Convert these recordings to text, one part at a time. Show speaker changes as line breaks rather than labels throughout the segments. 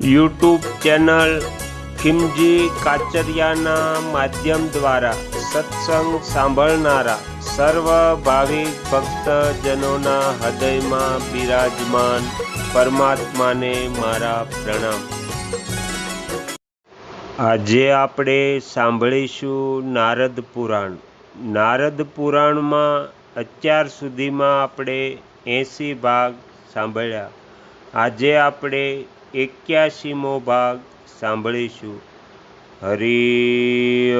YouTube channel Khimji કાચરિયાના માધ્યમ દ્વારા સત્સંગ સાંભળનારા સર્વ ભાવિક ભક્તજનોના હૃદયમાં બિરાજમાન પરમાત્માને મારા પ્રણામ. આજે આપણે સાંભળીશું નારદ પુરાણ. નારદ પુરાણમાં અત્યાર સુધીમાં આપણે એંસી ભાગ સાંભળ્યા. આજે આપણે એક્યાસીમો ભાગ સાંભળીશું. હરિ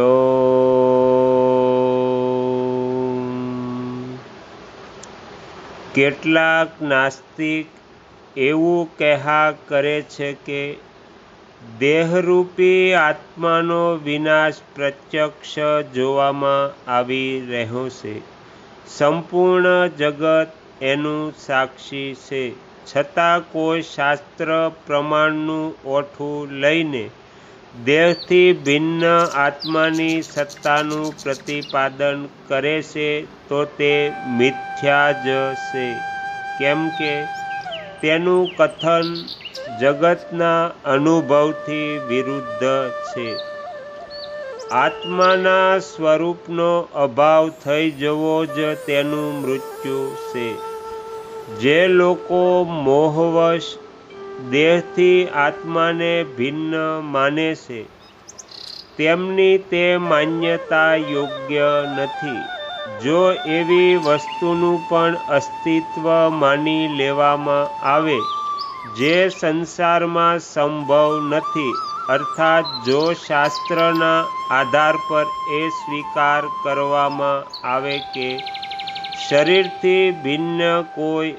કેટલાક નાસ્તિક એવું કહેવા કરે છે કે, દેહરૂપી આત્માનો વિનાશ પ્રત્યક્ષ જોવામાં આવી રહ્યો છે. સંપૂર્ણ જગત એનું સાક્ષી છે. છતાં કોઈ શાસ્ત્ર પ્રમાણનું ઓઠું લઈને દેહથી ભિન્ન આત્માની સત્તાનું પ્રતિપાદન કરે છે, તો તે મિથ્યા જ છે. કેમ કે તેનું કથન જગતના અનુભવથી વિરુદ્ધ છે. આત્માના સ્વરૂપનો અભાવ થઈ જવો જ તેનું મૃત્યુ છે. જે લોકો મોહવશ દેહથી આત્માને ભિન્ન માને છે, તેમની તે માન્યતા યોગ્ય નથી. જો એવી વસ્તુનું પણ અસ્તિત્વ માની લેવામાં આવે, જે સંસારમાં સંભવ નથી, અર્થાત જો શાસ્ત્રના આધાર પર એ સ્વીકાર કરવામાં આવે કે શરીરથી ભિન્ન કોઈ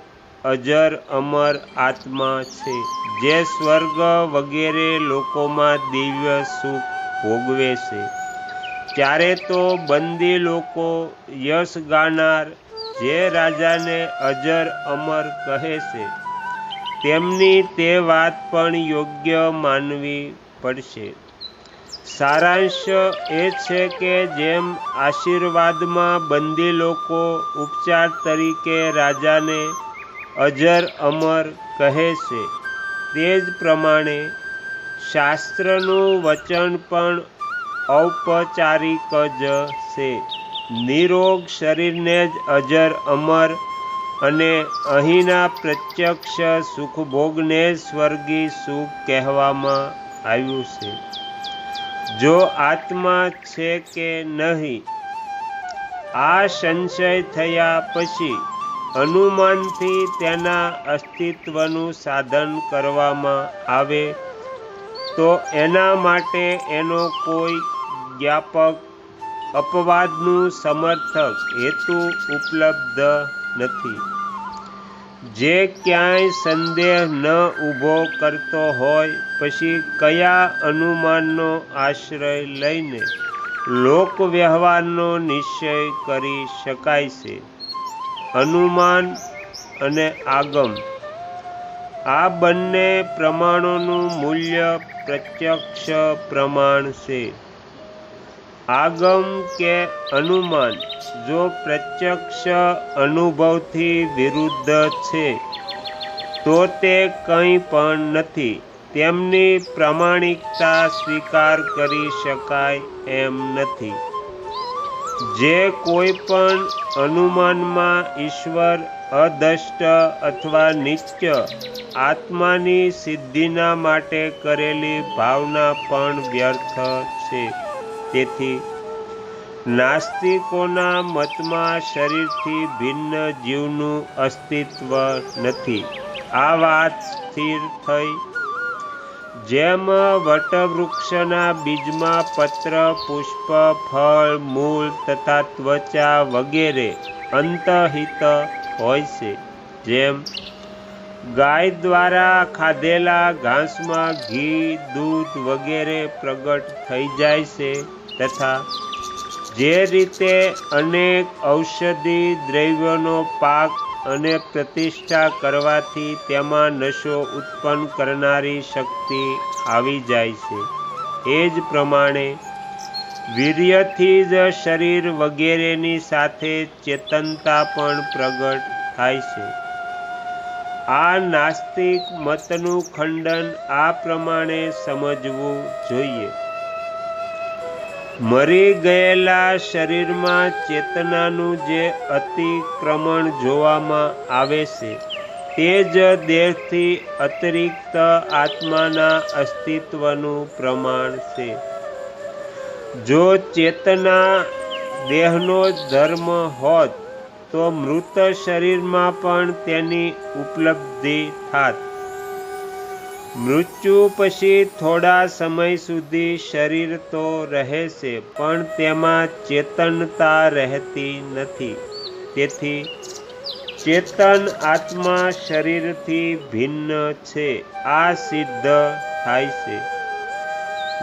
અજર, અમર આત્મા છે. જે સ્વર્ગ વગેરે લોકોમાં દિવ્ય સુખ ભોગવે છે. ત્યારે તો બંદી લોકો યશ ગાનાર, જે રાજાને અજર, અમર કહે છે. તેમની તે વાત પણ યોગ્ય માનવી પડશે. સારાંશ એ છે કે જેમ આશીર્વાદમાં બંદી લોકો ઉપચાર તરીકે રાજાને અજર અમર કહે છે, તે જ પ્રમાણે શાસ્ત્રનું વચન પણ ઔપચારિક જ છે. નિરોગ શરીરને જ અજર અમર અને અહીંના પ્રત્યક્ષ સુખભોગને સ્વર્ગી સુખ કહેવામાં આવ્યું છે. જો આત્મા છે કે નહીં, આ સંશય થયા પછી અનુમાનથી તેના અસ્તિત્વનું સાધન કરવામાં આવે, તો એના માટે એનો કોઈ જ્ઞાપક અપવાદનું સમર્થક હેતુ ઉપલબ્ધ નથી. જે ક્યાંય સંદેહ ન ઊભો કરતો હોય, પછી કયા અનુમાનનો આશ્રય લઈને લોકવ્યવહારનો નિશ્ચય કરી શકાય છે? અનુમાન અને આગમ. આ બંને પ્રમાણોનું મૂલ્ય પ્રત્યક્ષ પ્રમાણ છે. આગમ કે અનુમાન? જો પ્રત્યક્ષ અનુભવથી વિરુદ્ધ છે, તો તે કંઈ પણ નથી. તેમની પ્રામાણિકતા સ્વીકાર કરી શકાય એમ નથી. જે કોઈ પણ અનુમાનમાં ઈશ્વર અદષ્ટ અથવા નિત્ય આત્માની સિદ્ધિના માટે કરેલી ભાવના પણ વ્યર્થ છે. તેથી નાસ્તિકોના મતમાં શરીરથી ભિન્ન જીવનું અસ્તિત્વ નથી. આ વાત સ્થિર થઈ. જેમ વટવૃક્ષના બીજમાં પત્ર, પુષ્પ, ફળ, મૂળ તથા ત્વચા વગેરે અંતહિત હોય છે. જેમ ગાય દ્વારા ખાધેલા ઘાસમાં ઘી, દૂધ વગેરે પ્રગટ થઈ જાય છે તથા જે રીતે અનેક ઔષધિ દ્રવ્યોનો પાક અને પ્રતિષ્ઠા કરવાથી તેમાં નશો ઉત્પન્ન કરનારી શક્તિ આવી જાય છે. એ જ પ્રમાણે વીર્યથી જ શરીર વગેરેની સાથે ચેતનતા પણ પ્રગટ થાય છે. આ નાસ્તિક મતનું ખંડન આ પ્રમાણે સમજવું જોઈએ. મરી ગયેલા શરીરમાં ચેતનાનું જે અતિક્રમણ જોવામાં આવે છે, તે જ દેહથી અતિરિક્ત આત્માના અસ્તિત્વનું પ્રમાણ છે. જો ચેતના દેહનો ધર્મ હોત, તો મૃત શરીરમાં પણ તેની ઉપલબ્ધિ થાત. મૃત્યુ પછી થોડા સમય સુધી શરીર તો રહે છે, પણ તેમાં ચેતનતા રહેતી નથી. તેથી ચેતન આત્મા શરીરથી ભિન્ન છે, આ સિદ્ધ થાય છે.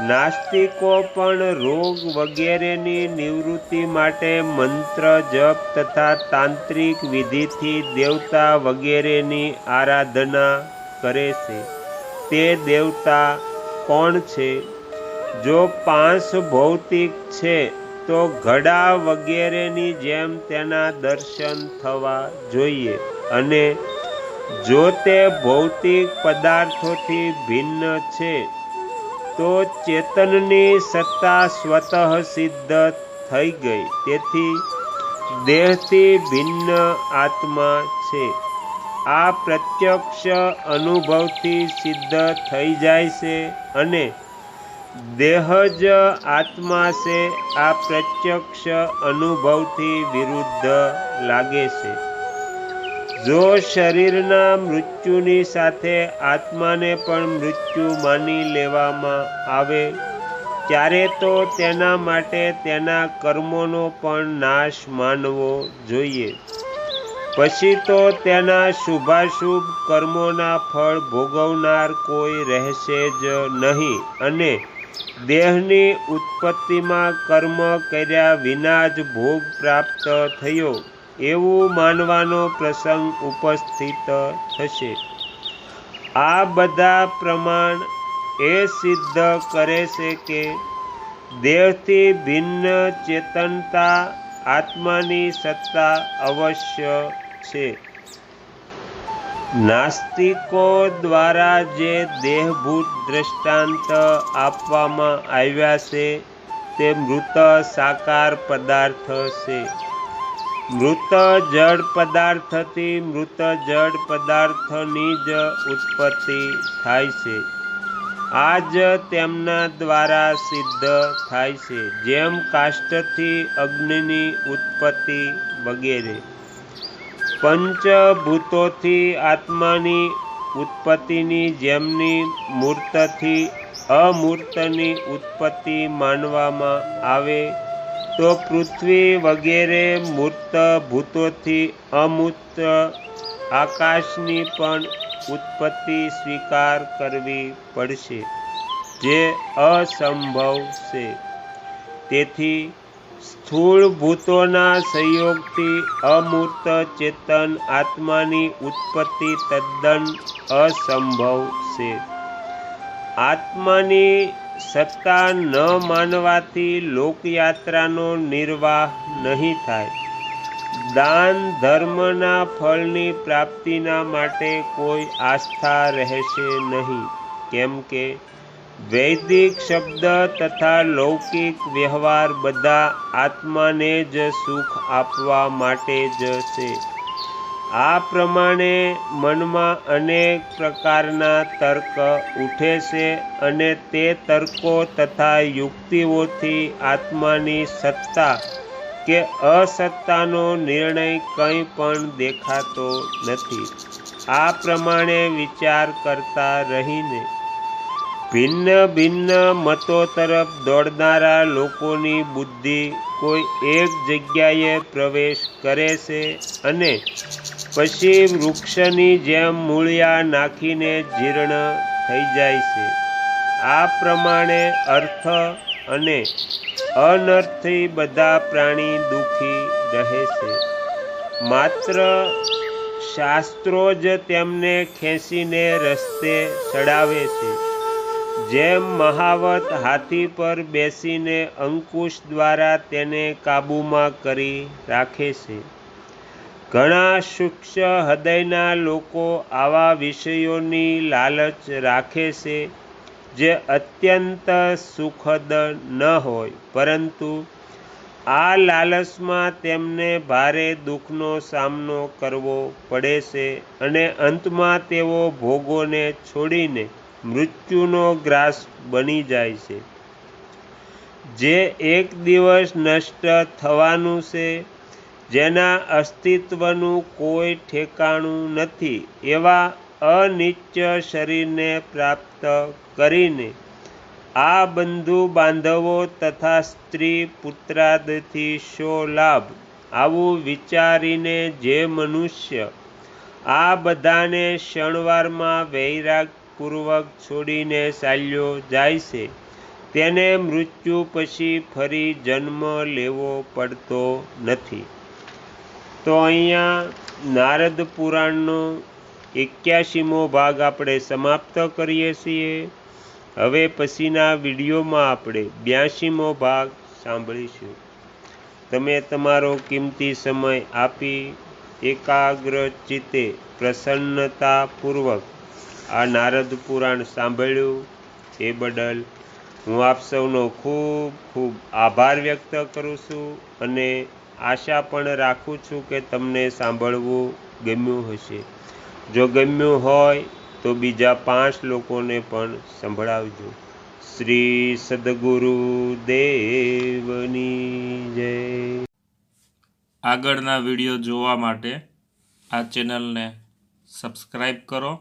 નાસ્તિકો પણ રોગ વગેરેની નિવૃત્તિ માટે મંત્ર જપ તથા તાંત્રિક વિધિથી દેવતા વગેરેની આરાધના કરે છે. તે દેવતા કોણ છે? જો પાંચ ભૌતિક છે, તો ઘડા વગેરેની જેમ તેના દર્શન થવા જોઈએ. અને જો તે ભૌતિક પદાર્થોથી ભિન્ન છે, તો ચેતનની સત્તા સ્વતઃ સિદ્ધ થઈ ગઈ. તેથી દેહથી ભિન્ન આત્મા છે. આ પ્રત્યક્ષ અનુભવથી સિદ્ધ થઈ જાય છે અને દેહ જ આત્મા છે, આ પ્રત્યક્ષ અનુભવથી વિરુદ્ધ લાગે છે. જો શરીરના મૃત્યુની સાથે આત્માને પણ મૃત્યુ માની લેવામાં આવે, ત્યારે તો તેના માટે તેના કર્મોનો પણ નાશ માનવો જોઈએ. પછી તો તેના શુભાશુભ કર્મોના ફળ ભોગવનાર કોઈ રહેશે જ નહીં અને દેહની ઉત્પત્તિમાં કર્મ કર્યા વિના જ ભોગ પ્રાપ્ત થયો એવું માનવાનો પ્રસંગ ઉપસ્થિત થશે. આ બધા પ્રમાણ એ સિદ્ધ કરે છે કે દેહથી ભિન્ન ચેતનતા આત્માની સત્તા અવશ્ય છે. નાસ્તિકો દ્વારા જે દેહભૂત દ્રષ્ટાંત આપવામાં આવ્યા છે, તે મૃત સાકાર પદાર્થ છે. મૃત જળ પદાર્થથી મૃત જળ પદાર્થની જ ઉત્પત્તિ થાય છે. આ જ તેમના દ્વારા સિદ્ધ થાય છે, જેમ કાષ્ટથી અગ્નિની ઉત્પત્તિ વગેરે. પંચભૂતોથી આત્માની ઉત્પત્તિની જેમની મૂર્તથી અમૂર્તની ઉત્પત્તિ માનવામાં આવે, તો પૃથ્વી વગેરે મૂર્ત ભૂતોથી અમૂર્ત આકાશની પણ ઉત્પત્તિ સ્વીકાર કરવી પડશે, જે અસંભવ છે. તેથી સ્થૂળ ભૂતોના સંયોગથી અમૂર્ત ચેતન આત્માની ઉત્પત્તિ તદ્દન અસંભવ છે. આત્માની સત્તા ન માનવાથી લોકયાત્રાનો નિર્વાહ નહીં થાય. દાન ધર્મના ફળની પ્રાપ્તિના માટે કોઈ આસ્થા રહેશે નહીં. કેમ કે વૈદિક શબ્દ તથા લૌકિક વ્યવહાર બધા આત્માને જ સુખ આપવા માટે જ છે. આ પ્રમાણે મનમાં અનેક પ્રકારના તર્ક ઉઠે છે અને તે તર્કો તથા યુક્તિઓથી આત્માની સત્તા કે અસત્તાનો નિર્ણય કંઈ પણ દેખાતો નથી. આ પ્રમાણે વિચાર કરતા રહીને ભિન્ન ભિન્ન મતો તરફ દોડનારા લોકોની બુદ્ધિ કોઈ એક જગ્યાએ પ્રવેશ કરે છે અને પછી વૃક્ષની જેમ મૂળિયા નાખીને જીર્ણ થઈ જાય છે. આ પ્રમાણે અર્થ અને અનર્થથી બધા પ્રાણી દુઃખી રહે છે. માત્ર શાસ્ત્રો જ તેમને ખેંચીને રસ્તે ચડાવે છે. જેમ મહાવત હાથી પર બેસીને અંકુશ દ્વારા તેને કાબૂમાં કરી રાખે છે. ઘણા સૂક્ષ્મ હૃદયના લોકો આવા વિષયોની લાલચ રાખે છે જે અત્યંત સુખદ ન હોય, પરંતુ આ લાલચમાં તેમને ભારે દુઃખનો સામનો કરવો પડે છે અને અંતમાં તેઓ ભોગોને છોડીને મૃત્યુનો ગ્રાસ બની જાય છે. જે એક દિવસ નષ્ટ થવાનું છે, જેના અસ્તિત્વનું કોઈ ઠેકાણું નથી, એવા અનિત્ય શરીરને પ્રાપ્ત કરીને આ બંધુ બાંધવો તથા સ્ત્રી પુત્રાદથી શો લાભ? આવું વિચારીને જે મનુષ્ય આ બધાને ક્ષણવારમાં વૈરાગપૂર્વક છોડીને ચાલ્યો જાય છે. તેને મૃત્યુ પછી ફરી જન્મ લેવો પડતો નથી. તો અહીંયા નારદ પુરાણનો એક્યાસીમો ભાગ આપણે સમાપ્ત કરીએ છીએ. હવે પછીના વિડીયોમાં આપણે બ્યાસીમો ભાગ સાંભળીશું. તમે તમારો કિંમતી સમય આપી એકાગ્ર ચિત્તે પ્રસન્નતાપૂર્વક આ નારદ પુરાણ સાંભળ્યું એ બદલ હું આપ સૌનો ખૂબ ખૂબ આભાર વ્યક્ત કરું છું અને આશા પણ રાખું છું કે તમને સાંભળવું ગમ્યું હશે. જો ગમ્યું હોય તો બીજા પાંચ લોકોને પણ સંભળાવજો. શ્રી સદગુરુ દેવની જય.
આગળના વીડિયો જોવા માટે આ ચેનલને સબસ્ક્રાઈબ કરો.